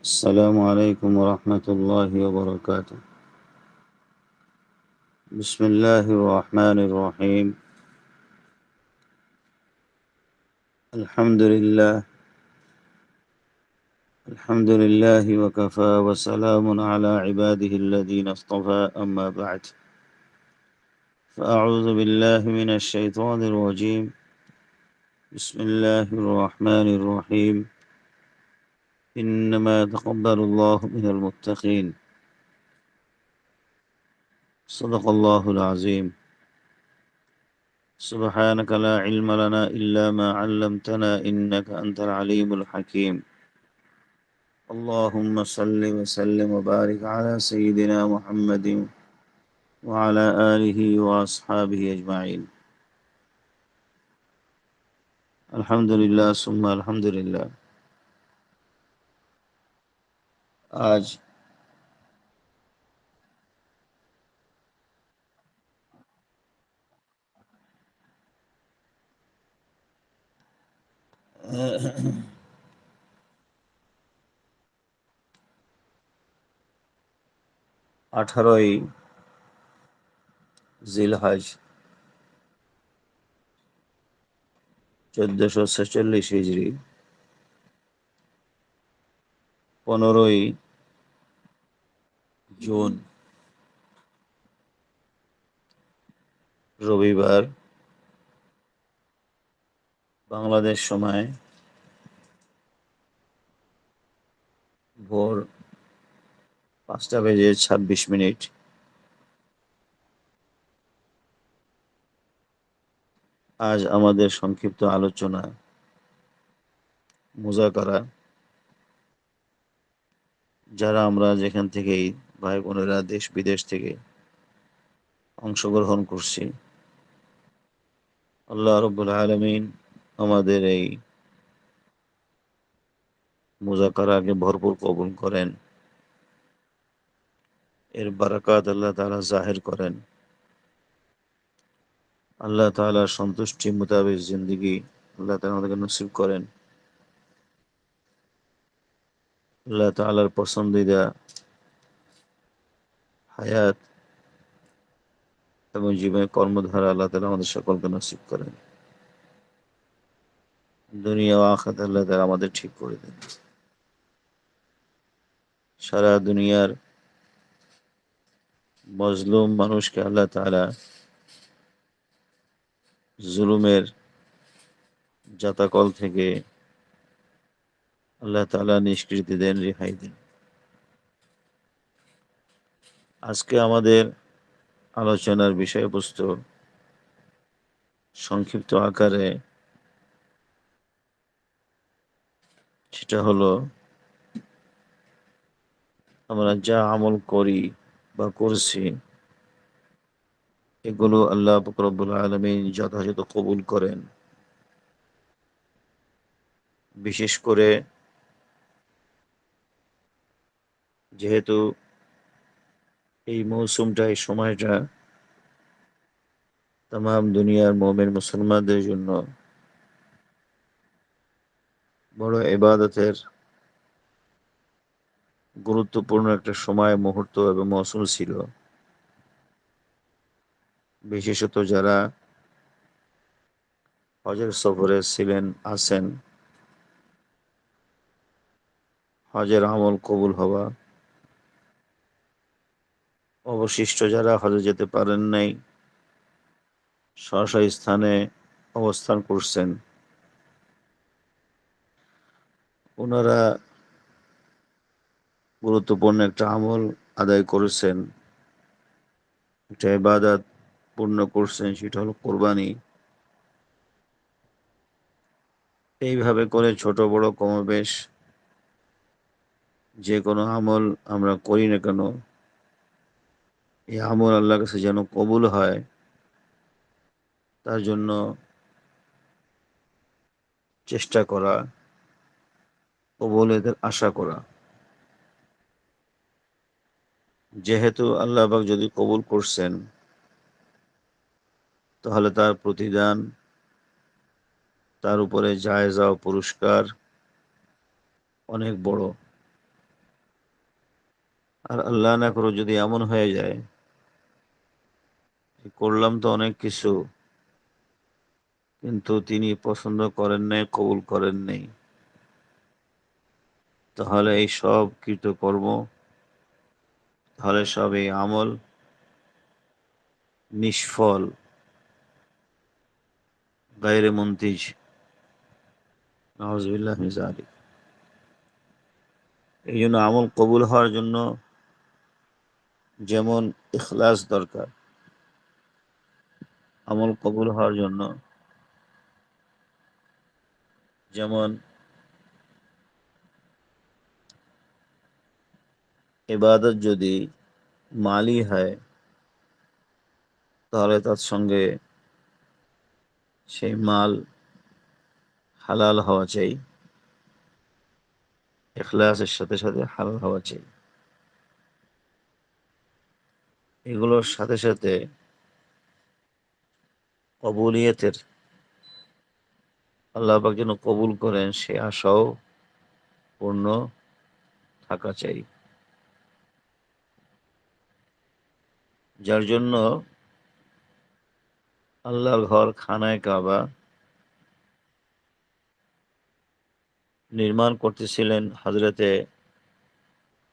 السلام عليكم ورحمة الله وبركاته. بسم الله الرحمن الرحيم. الحمد لله. الحمد لله وكفى وسلام على عباده الذين اصطفى. أما بعد. فأعوذ بالله من الشيطان الرجيم. بسم الله الرحمن الرحيم. إنما يتقبل الله من المتقين. صدق الله العظيم. سبحانك لا علم لنا إلا ما علمتنا إنك أنت العليم الحكيم. اللهم صل وسلم وبارك على سيدنا محمد وعلى آله وأصحابه أجمعين. الحمد لله ثم الحمد لله. আজ আঠারোই জিলহাজ চোদ্দশো ছেচল্লিশ হিজড়ি। পনেরোই জুন, রবিবার, বাংলাদেশ সময় ভোর পাঁচটা বেজে ছাব্বিশ মিনিট। আজ আমাদের সংক্ষিপ্ত আলোচনা মুজাকারা। যারা আমরা যেখান থেকেই ভাই বোনেরা দেশ বিদেশ থেকে অংশগ্রহণ করছি, আল্লাহ রব্বুল আলমিন আমাদের এই মুজাকারাকে ভরপুর কবুল করেন। এর বারাকাত আল্লাহ তালা জাহের করেন। আল্লাহ তালার সন্তুষ্টি মোতাবেক জিন্দগি আল্লাহ তালা আমাদেরকে নসিব করেন। আল্লাহ তালার পছন্দিদা হায়াত এবং জীবনের কর্মধারা আল্লাহ তালা আমাদের সকলকে নসিব করেন। দুনিয়া ও আখাত আল্লাহ তালা আমাদের ঠিক করে দেন। সারা দুনিয়ার মজলুম মানুষকে আল্লাহ তালা জুলুমের জাতাকল থেকে আল্লাহ তালা নিষ্কৃতি দেন, রেহাই দেন। আজকে আমাদের আলোচনার বিষয়বস্তু সংক্ষিপ্ত আকারে সেটা হলো, আমরা যা আমল করি বা করছি, এগুলো আল্লাহ ফকরবুল আলমিন যথাযথ কবুল করেন। বিশেষ করে যেহেতু এই মৌসুমটা, এই সময়টা তাম দুনিয়ার মোমের মুসলমানদের জন্য বড় এবাদতের গুরুত্বপূর্ণ একটা সময়, মুহূর্ত এবং মৌসুম ছিল। বিশেষত যারা হজের সফরে ছিলেন, আছেন, হজের আমল কবুল হওয়া অবশিষ্ট যারা হজে যেতে পারেন নাই স্ব স্থানে অবস্থান করছেন। ওনারা গুরুত্বপূর্ণ একটা আমল আদায় করেছেন। একটা ইবাদত পূর্ণ করছেন, সেটা হলো কোরবানি। এইভাবে করে ছোট, বড় কমবেশ যে কোনো আমল আমরা করি না কেন এই আমল আল্লাহর কাছে যেন কবুল হয়, তার জন্য চেষ্টা করা কবুলের আশা করা। যেহেতু আল্লাহ আল্লাহবাক যদি কবুল করছেন, তাহলে তার প্রতিদান, তার উপরে জায়জা ও পুরস্কার অনেক বড়। আর আল্লাহ না করো যদি এমন হয়ে যায় করলাম তো অনেক কিছু, কিন্তু তিনি পছন্দ করেন নাই, কবুল করেন নাই। তাহলে এই সব কৃতকর্ম, তাহলে সব এই আমল নিষ্ফল, গায়রে মন্তিজ নওয়াজবিল্লাহ এই জন্য আমল কবুল হওয়ার জন্য যেমন ইখলাস দরকার। আমল কবুল হওয়ার জন্য। যেমন, ইবাদত যদি মালি হয়, তাহলে তার সঙ্গে সেই মাল হালাল হওয়া চাই। এখলাসের সাথে সাথে হালাল হওয়া চাই। এগুলোর সাথে সাথে কবুলিয়তের। আল্লাহ পাক যেন কবুল করেন সে আশাও পূর্ণ থাকা চাই। যার জন্য আল্লাহর ঘর খানায় কাবা নির্মাণ করতেছিলেন হজরতে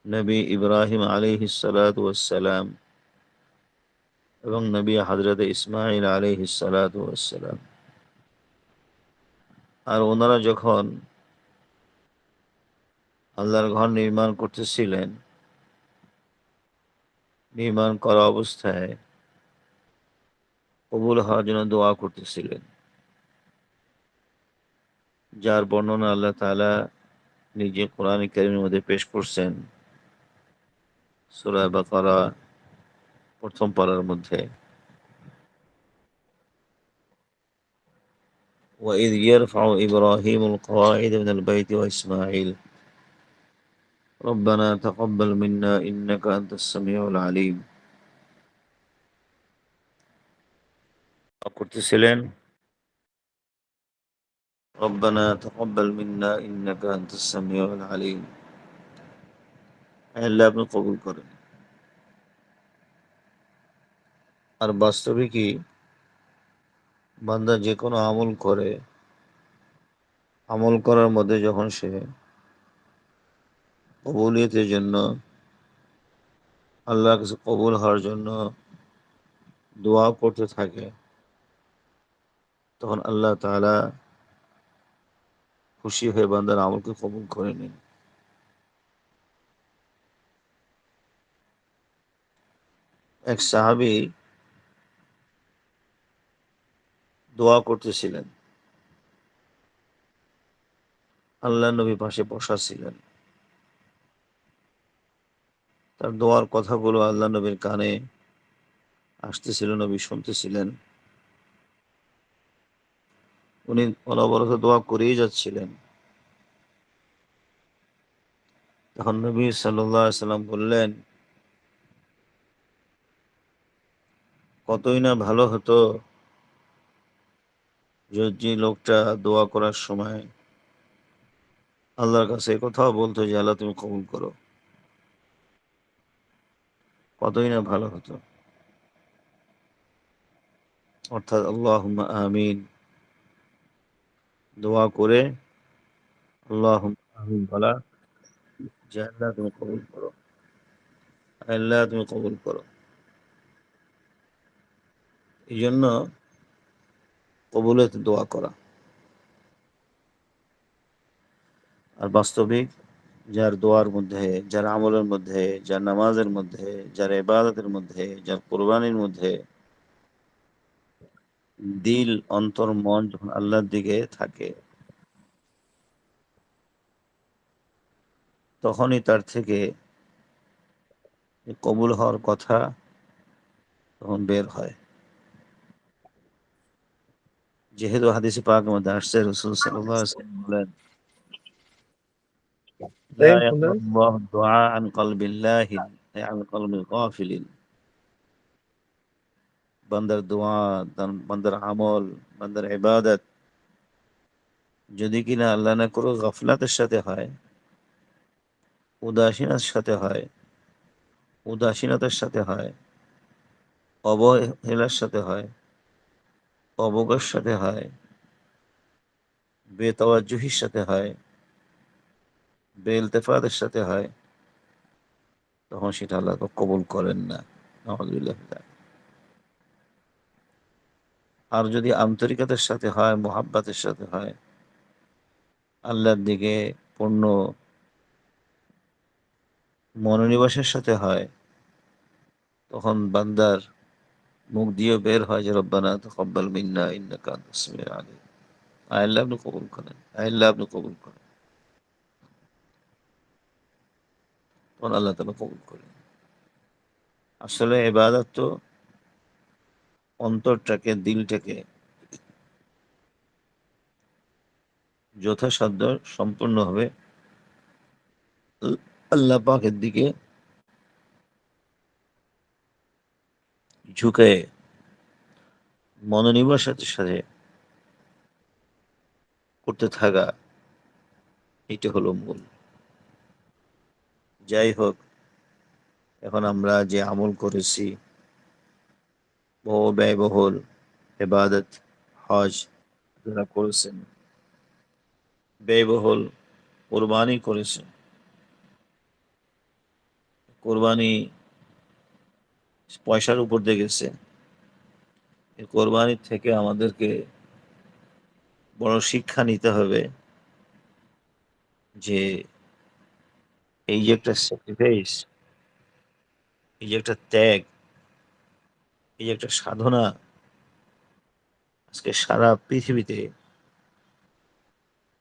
নবী ইব্রাহিম আলী হিসালাম এবং নবী হজরত ইসমাইল আলী হিসালাম আর ওনারা যখন আল্লাহর ঘর নির্মাণ করতেছিলেন, নির্মাণ করা অবস্থায় কবুল হওয়ার জন্য দোয়া করতেছিলেন। যার বর্ণনা আল্লাহ তালা নিজে কোরআন কারিমের মধ্যে পেশ করছেন। সুরা বাকারা প্রথম পাড়ার মধ্যে وإذ يرفع إبراهيم القواعد من البيت وإسماعيل ربنا تقبل منا إنك أنت السميع العليم করতেছিলেন ربنا تقبل منا إنك أنت السميع العليم আল্লাহ আপনি কবুল করেন আর বাস্তবিকই বান্দা যে কোনো আমল করে, আমল করার মধ্যে যখন সে কবুলিয়তের জন্য আল্লাহ কাছে কবুল হওয়ার জন্য দোয়া করতে থাকে, তখন আল্লাহ তালা খুশি হয়ে বান্দার আমলকে কবুল করে নিন। এক সাহাবি দোয়া করতেছিলেন। আল্লাহ নবী পাশে বসা ছিলেন। তার দোয়ার কথাগুলো আল্লাহ নবীর কানে আসতেছিল, নবী শুনতেছিলেন। উনি অনবরত দোয়া করেই যাচ্ছিলেন। তখন নবী সাল্লাম বললেন, কতই না ভালো হতো যে লোকটা দোয়া করার সময় আল্লাহর কাছে কোথাও বলতো যে, আল্লাহ, তুমি কবুল করো। কতই না ভালো হতো। অর্থাৎ আল্লাহ আমিন। দোয়া করে আল্লাহ আমিন বলা যে, আল্লাহ, তুমি কবুল করো। আল্লাহ, তুমি কবুল করো। এই জন্য কবুলের দোয়া করা। আর বাস্তবিক যার দোয়ার মধ্যে, যার আমলের মধ্যে, যার নামাজের মধ্যে, যার এবাদতের মধ্যে, যার কোরবানির মধ্যে দিল, অন্তর, মন যখন আল্লাহর দিকে থাকে, তখনই তার থেকে কবুল হওয়ার কথা তখন বের হয়। যেহেতু হাদিসে পাক মধ্যে আসছে রসুল সাল্লাহ বলেন বান্দার দোয়া বান্দার আমল বান্দার ইবাদত যদি কিনা আল্লাহ না করো গফলাতের সাথে হয় উদাসীনতার সাথে হয় উদাসীনতার সাথে হয় অবহেলার সাথে হয় অবজ্ঞার সাথে হয় বেতওয়াজুহির সাথে হয় বেলতেফাদের সাথে হয়, তখন সেটা আল্লাহ কবুল করেন না আর যদি আন্তরিকতার সাথে হয়, মোহাব্বাতের সাথে হয়, আল্লাহর দিকে পূর্ণ মনোনিবাসের সাথে হয়, তখন বান্দার মুখ দিয়ে বের হয় যে, রব্বানা তকব্বাল মিন্না ইন্নাকা আনতাস সামিউল আলিম। আল্লাহ আপনি কবুল করেন আল্লাহ আপনি কবুল করেন। তখন আল্লাহ তালা কবুল করেন। আসলে এবাদত তো অন্তরটাকে, দিলটাকে যথাসাধ্য সম্পূর্ণভাবে আল্লাহ পাকের দিকে ঝুঁকে মনোনিবের সাথে সাথে করতে থাকা এটা হলো মূল। যাই হোক, এখন আমরা যে আমল করেছি, বহু ব্যয়বহুল এবাদত হজ যারা করেছেন, ব্যয়বহুল কোরবানি করেছেন। কোরবানি পয়সার উপর দিয়ে গেছে। এই কোরবানির থেকে আমাদেরকে বড় শিক্ষা নিতে হবে যে এই যে একটা স্যাক্রিফাইস এই যে একটা ত্যাগ, এই যে একটা সাধনা আজকে সারা পৃথিবীতে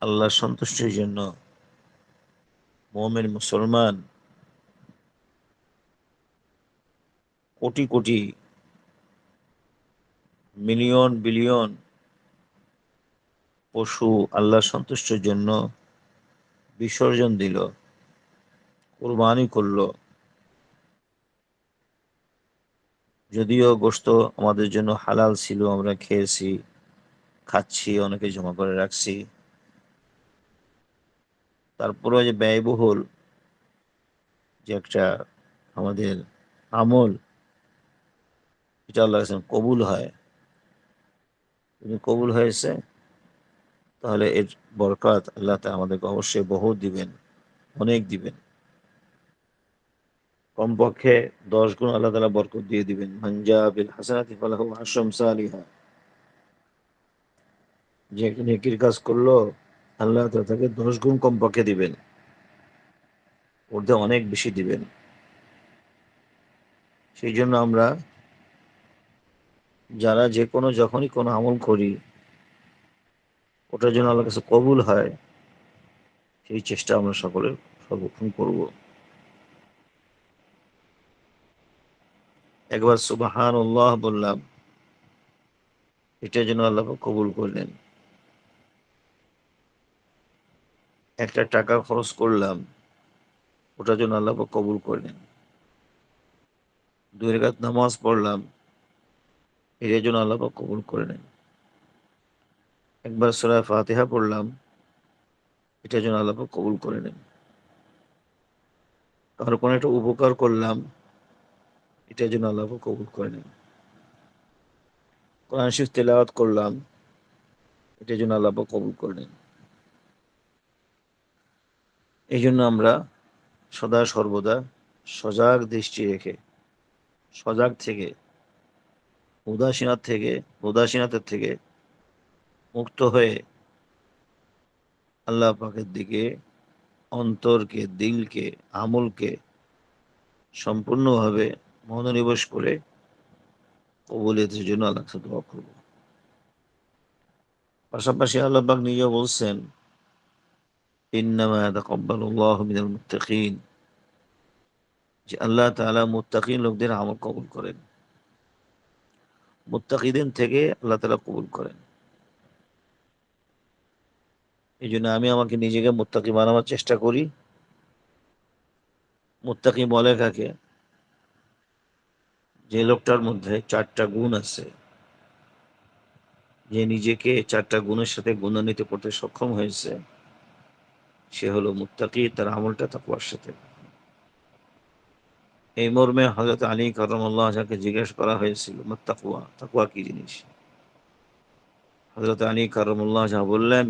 আল্লাহ সন্তুষ্টির জন্য মোহামের মুসলমান কোটি কোটি মিলিয়ন, বিলিয়ন পশু আল্লাহ সন্তুষ্টের জন্য বিসর্জন দিল, কোরবানি করল। যদিও গোস্ত আমাদের জন্য হালাল ছিল, আমরা খেয়েছি, খাচ্ছি, অনেকে জমা করে রাখছি। তারপরে যে ব্যয়বহুল যে একটা আমাদের আমল এটা আল্লাহ কবুল হয়। যদি কবুল হয়েছে, তাহলে এর বরকাত আল্লাহ তা আমাদেরকে অবশ্যই বহু দিবেন, অনেক দিবেন। কমপক্ষে দশ গুণ আল্লাহ তালা বরকত দিয়ে দিবেন। মানজা বিল হাসানাতি ফালাহু আশরাম সালিহা। যে নেকির কাজ করল, আল্লাহ তালা তাকে দশ গুণ কমপক্ষে দিবেন। ওর অনেক বেশি দিবেন। সেই জন্য আমরা যারা যে কোনো যখনই কোনো আমল করি, ওটার জন্য আল্লাহ কাছে কবুল হয়, সেই চেষ্টা আমরা সকলে সর্বক্ষণ করব। একবার সুবাহান উল্লাহ বললাম এটার জন্য আল্লাহ কবুল করলেন। একটা টাকা খরচ করলাম ওটার জন্য আল্লাহ কবুল করলেন। দুই রেখাত নামাজ পড়লাম এটার জন্য আল্লাহ কবুল করে নেন। একবার সোরা ফাতেহা পড়লাম, এটার জন্য আল্লাহ কবুল করে নেন। কারও কোনো একটা উপকার করলাম, এটার জন্য আল্লাহ কবুল করে নেন। কোরআন শিফ তেলাওয়াত করলাম, এটার জন্য আল্লাহ কবুল করে নেন। এই জন্য আমরা সদা সর্বদা সজাগ দৃষ্টি রেখে, সজাগ থেকে উদাসীনার থেকে, উদাসীনতার থেকে মুক্ত হয়ে আল্লাহ পাকের দিকে, অন্তরকে, দিলকে, আমলকে সম্পূর্ণভাবে মনোনিবেশ করে কবুলিয়তের জন্য আল্লাহ দোয়া করব। পাশাপাশি আল্লাহবাক নিজেও বলছেন মুত্তাকিন যে আল্লাহ তাআলা মুত্তাকিন লোকদের আমল কবুল করেন। মুত্তাকিদিন থেকে আল্লাহ তালা কবুল করেন। এই জন্য আমি আমাকে নিজেকে মুত্তাকি বানাবার চেষ্টা করি। মুত্তাকি বলে কাকে? যে লোকটার মধ্যে চারটা গুণ আছে, যে নিজেকে চারটা গুণের সাথে গুণান্বিত করতে সক্ষম হয়েছে, সে হলো মুত্তাকি, তার আমলটা তাকুয়ার সাথে। এই মর্মে হজরত আলী করমল্লাহ আজাকে জিজ্ঞেস করা হয়েছিল তাকুয়া তাকুয়া কি জিনিস? হজরত আলী করমুল্লাহ আজা বললেন,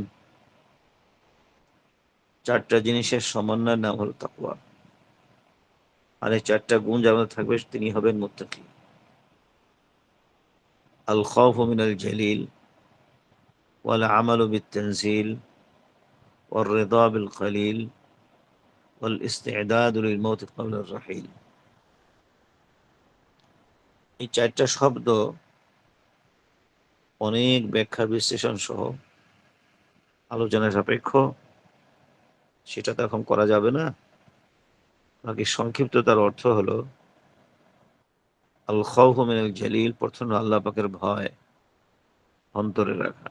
চারটা জিনিসের সমন্বয়ের নাম হলো তাকুয়া। আর এই চারটা গুণ যার থাকবে তিনি হবেন মোত্তাকি। আল খৌফ মিন আল জলিল ওয়াল আমাল বিল তনজিল ওয়াল রেদা বিল খলিল ওয়াল ইস্তেদাদ মৌত কবল রাহিল। এই চারটা শব্দ অনেক ব্যাখ্যা বিশ্লেষণ সহ আলোচনা সাপেক্ষ। সেটা তো এখন করা যাবে না। বাকি সংক্ষিপ্ত তার অর্থ হলো, আল প্রথম আল্লাহ পাকের ভয় অন্তরে রাখা।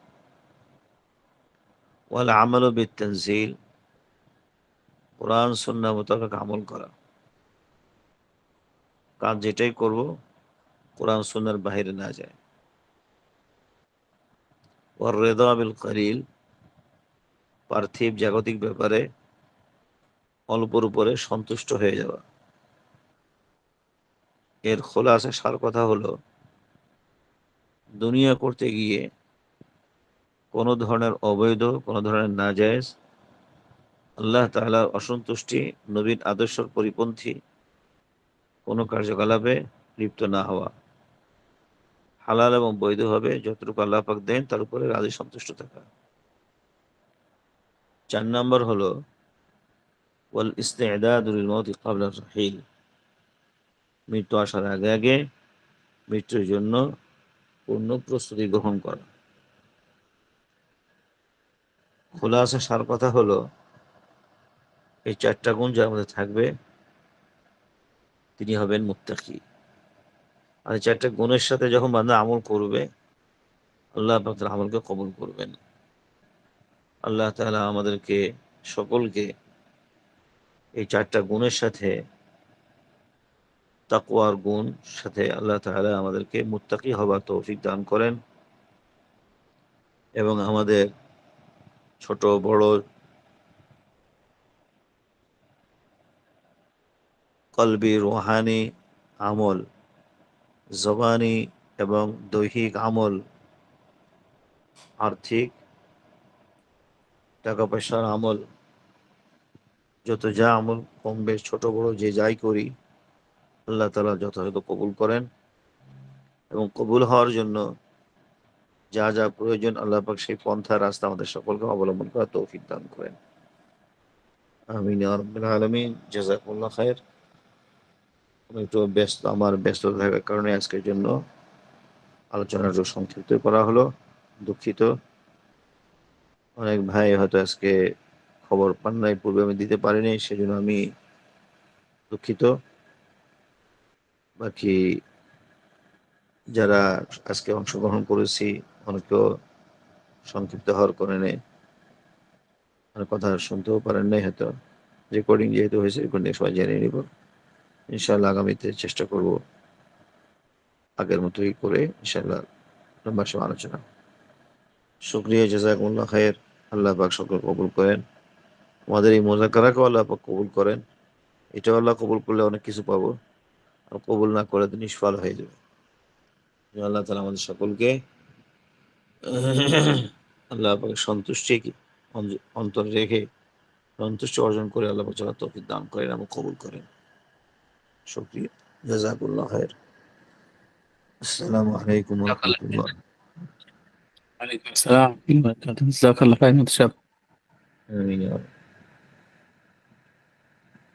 ওয়াল আমল বিত্তানজিল, কোরআন, সুন্নাহ মোতাবেক আমল করা। কাজ যেটাই করব কোরআন সুন্নার বাহিরে না যায়। ওর রেদা বিল করিল পার্থিব জাগতিক ব্যাপারে অল্পর উপরে সন্তুষ্ট হয়ে যাওয়া। এর খোলাসা সার কথা হলো, দুনিয়া করতে গিয়ে কোনো ধরনের অবৈধ, কোনো ধরনের নাজায়েজ, আল্লাহ তাআলার অসন্তুষ্টি নবীন আদর্শর পরিপন্থী কোনো কার্যকলাপে লিপ্ত না হওয়া। হালাল এবং বৈধ হবে যতটুকু আল্লাহ পাক দেন, তার উপরে রাজি সন্তুষ্ট থাকা। চার নম্বর হলো, ওয়াল ইস্তেদাদুল মৌত রাহিল। মৃত্যু আসার আগে আগে মৃত্যুর জন্য পূর্ণ প্রস্তুতি গ্রহণ করা। খোলা খোলাসা সার কথা হলো, এই চারটা গুণ যার মধ্যে থাকবে, তিনি হবেন মুত্তাকি। আর চারটা গুণের সাথে যখন বান্দা আমল করবে, আল্লাহ তার আমলকে কবুল করবেন। আল্লাহ তাআলা আমাদেরকে সকলকে এই চারটা গুণের সাথে, তাকওয়ার গুণ সাথে আল্লাহ তাআলা আমাদেরকে মুত্তাকি হবার তৌফিক দান করেন এবং আমাদের ছোট, বড় কলবি, রোহানি আমল জবানি এবং দৈহিক আমল, আর্থিক টাকা পয়সার আমল, যত যা আমল কম বেশ, ছোট, বড়, যে যাই করি, আল্লাহ তালা যথাযথ কবুল করেন এবং কবুল হওয়ার জন্য যা যা প্রয়োজন আল্লাহ পাক সেই পন্থা, রাস্তা আমাদের সকলকে অবলম্বন করা তৌফিক দান করেন। আমিন আলামিন। জাযাকুল্লাহ খায়ের আমি একটু ব্যস্ত, আমার ব্যস্ত থাকার কারণে আজকের জন্য আলোচনাটা সংক্ষিপ্ত করা হলো, দুঃখিত। অনেক ভাই হয়তো আজকে খবর পান নাই, পূর্বে আমি দিতে পারিনি, সেজন্য আমি দুঃখিত। বাকি যারা আজকে অংশগ্রহণ করেছি, অনেকেও সংক্ষিপ্ত হওয়ার কারণে কথা শুনতেও পারেন নাই, হয়তো রেকর্ডিং যেহেতু হয়েছে রেকর্ডিং সবাই জেনে নিব। ইনশাল্লাহ আগামীতে চেষ্টা করব আগের মতোই করে ইনশাল্লাহ লম্বা সময় আলোচনা। শুক্রিয়া জাজাকুল্লাহ খায়ের। আল্লাহ পাক সকল কবুল করেন। আমাদের এই মোজাকারাকেও আল্লাহ পাক কবুল করেন। এটাও আল্লাহ কবুল করলে অনেক কিছু পাবো। আর কবুল না করে তো নিষ্ফল হয়ে যাবে। আল্লাহ তালা আমাদের সকলকে আল্লাহ পাকের সন্তুষ্টি অন্ত- অন্তরে রেখে সন্তুষ্টি অর্জন করে আল্লাহ পাক যারা তৌফিক দান করেন এবং কবুল করেন। শুক্রিয়া। জাজাকুল্লাহ খায়ের আসসালামু আলাইকুম ওয়া রাহমাতুল্লাহ। ওয়ালাইকুম আসসালাম।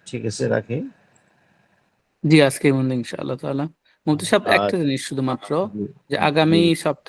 ঠিক আছে রাখি। জি আজকে ইনশাআল্লাহ তাআলা। মুফতি সাহেব একটা জিনিস শুধুমাত্র যে আগামী সপ্তাহে